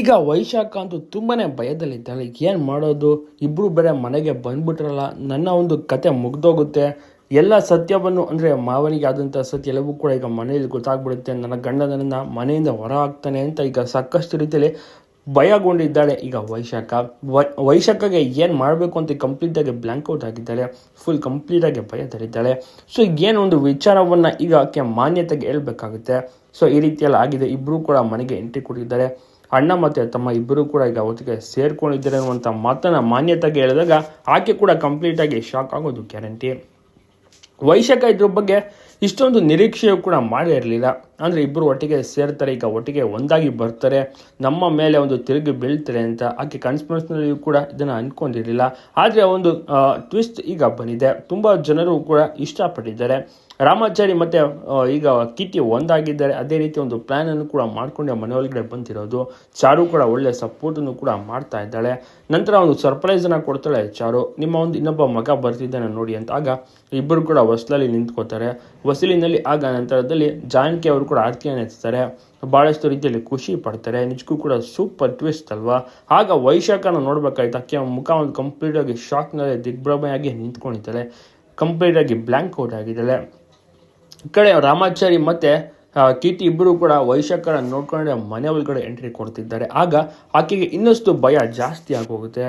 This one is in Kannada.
ಈಗ ವೈಶಾಖ ಅಂತೂ ತುಂಬಾ ಭಯದಲ್ಲಿದ್ದಾಳೆ. ಏನು ಮಾಡೋದು? ಇಬ್ರು ಬೇರೆ ಮನೆಗೆ ಬಂದ್ಬಿಟ್ರಲ್ಲ, ನನ್ನ ಒಂದು ಕತೆ ಮುಗ್ದೋಗುತ್ತೆ. ಎಲ್ಲ ಸತ್ಯವನ್ನು ಅಂದರೆ ಮಾವನಿಗೆ ಆದಂಥ ಸತ್ಯ ಎಲ್ಲವೂ ಕೂಡ ಈಗ ಮನೆಯಲ್ಲಿ ಗೊತ್ತಾಗ್ಬಿಡುತ್ತೆ. ನನ್ನ ಗಂಡ ನನ್ನ ಮನೆಯಿಂದ ಹೊರ ಹಾಕ್ತಾನೆ ಅಂತ ಈಗ ಸಾಕಷ್ಟು ರೀತಿಯಲ್ಲಿ ಭಯಗೊಂಡಿದ್ದಾಳೆ ಈಗ ವೈಶಾಖ. ವೈಶಾಖಗೆ ಏನು ಮಾಡಬೇಕು ಅಂತ ಕಂಪ್ಲೀಟಾಗಿ ಬ್ಲ್ಯಾಂಕ್ ಔಟ್ ಆಗಿದ್ದಾಳೆ. ಫುಲ್ ಕಂಪ್ಲೀಟಾಗಿ ಭಯದಲ್ಲಿದ್ದಾಳೆ. ಸೊ ಏನು ಒಂದು ವಿಚಾರವನ್ನು ಈಗ ಆಕೆ ಮಾನ್ಯತೆಗೆ ಹೇಳ್ಬೇಕಾಗುತ್ತೆ. ಸೊ ಈ ರೀತಿಯಲ್ಲಿ ಆಗಿದೆ. ಇಬ್ಬರೂ ಕೂಡ ಮನೆಗೆ ಎಂಟ್ರಿ ಕೊಟ್ಟಿದ್ದಾರೆ. ಅಣ್ಣ ಮತ್ತು ತಮ್ಮ ಇಬ್ಬರು ಕೂಡ ಈಗ ಅವತ್ತಿಗೆ ಸೇರ್ಕೊಂಡಿದ್ದಾರೆ ಅನ್ನುವಂಥ ಮಾತನ್ನ ಮಾನ್ಯತೆಗೆ ಹೇಳಿದಾಗ ಆಕೆ ಕೂಡ ಕಂಪ್ಲೀಟಾಗಿ ಶಾಕ್ ಆಗೋದು ಗ್ಯಾರಂಟಿ ವೈಶಾಖ ಇದ್ರ ಬಗ್ಗೆ ಇಷ್ಟೊಂದು ನಿರೀಕ್ಷೆಯೂ ಕೂಡ ಮಾಡಿರಲಿಲ್ಲ ಅಂದರೆ ಇಬ್ಬರು ಒಟ್ಟಿಗೆ ಸೇರ್ತಾರೆ, ಈಗ ಒಟ್ಟಿಗೆ ಒಂದಾಗಿ ಬರ್ತಾರೆ, ನಮ್ಮ ಮೇಲೆ ಒಂದು ತಿರುಗಿ ಬೀಳ್ತಾರೆ ಅಂತ ಆಕೆ ಕನ್ಸ್ಪರ್ಸ್ನಲ್ಲಿಯೂ ಕೂಡ ಇದನ್ನು ಅಂದ್ಕೊಂಡಿರಲಿಲ್ಲ ಆದರೆ ಒಂದು ಟ್ವಿಸ್ಟ್ ಈಗ ಬಂದಿದೆ. ತುಂಬ ಜನರು ಕೂಡ ಇಷ್ಟಪಟ್ಟಿದ್ದಾರೆ. ರಾಮಾಚಾರಿ ಮತ್ತು ಈಗ ಕಿಟ್ಟಿ ಒಂದಾಗಿದ್ದಾರೆ. ಅದೇ ರೀತಿ ಒಂದು ಪ್ಲ್ಯಾನನ್ನು ಕೂಡ ಮಾಡಿಕೊಂಡೆ ಮನೆ ಒಳಗಡೆ ಬಂದಿರೋದು. ಚಾರು ಕೂಡ ಒಳ್ಳೆಯ ಸಪೋರ್ಟನ್ನು ಕೂಡ ಮಾಡ್ತಾ ಇದ್ದಾಳೆ. ನಂತರ ಒಂದು ಸರ್ಪ್ರೈಸನ್ನು ಕೊಡ್ತಾಳೆ ಚಾರು. ನಿಮ್ಮ ಒಂದು ಇನ್ನೊಬ್ಬ ಮಗ ಬರ್ತಿದ್ದಾನೆ ನೋಡಿ ಅಂತ. ಆಗ ಇಬ್ಬರು ಕೂಡ ಹೊಸ್ಲಲ್ಲಿ ನಿಂತ್ಕೋತಾರೆ. ಹೊಸಲಿನಲ್ಲಿ ಆಗ ನಂತರದಲ್ಲಿ ಜಾನಕಿ ಅವರು ಕೂಡ ಆರತಿಯನ್ನು ಎತ್ತಾರೆ ಭಾಳಷ್ಟು ರೀತಿಯಲ್ಲಿ ಖುಷಿ ಪಡ್ತಾರೆ. ನಿಜಕ್ಕೂ ಕೂಡ ಸೂಪರ್ ಟ್ವಿಸ್ಟ್ ಅಲ್ವಾ? ಆಗ ವೈಶಾಖನ ನೋಡ್ಬೇಕಾಯ್ತು. ಆಕೆ ಮುಖ ಒಂದು ಕಂಪ್ಲೀಟಾಗಿ ಶಾಕ್ನಲ್ಲಿ ದಿಗ್ಭ್ರಮೆಯಾಗಿ ನಿಂತ್ಕೊಂಡಿದ್ದಾಳೆ. ಕಂಪ್ಲೀಟಾಗಿ ಬ್ಲ್ಯಾಂಕ್ ಔಟ್ ಆಗಿದ್ದಾಳೆ. ಈ ಕಡೆ ರಾಮಾಚಾರಿ ಮತ್ತೆ ಕೀರ್ತಿ ಇಬ್ಬರು ಕೂಡ ವೈಶಾಖರ ನೋಡ್ಕೊಂಡೆ ಮನೆ ಒಳಗಡೆ ಎಂಟ್ರಿ ಕೊಡ್ತಿದ್ದಾರೆ. ಆಗ ಆಕೆಗೆ ಇನ್ನಷ್ಟು ಭಯ ಜಾಸ್ತಿ ಆಗೋಗುತ್ತೆ.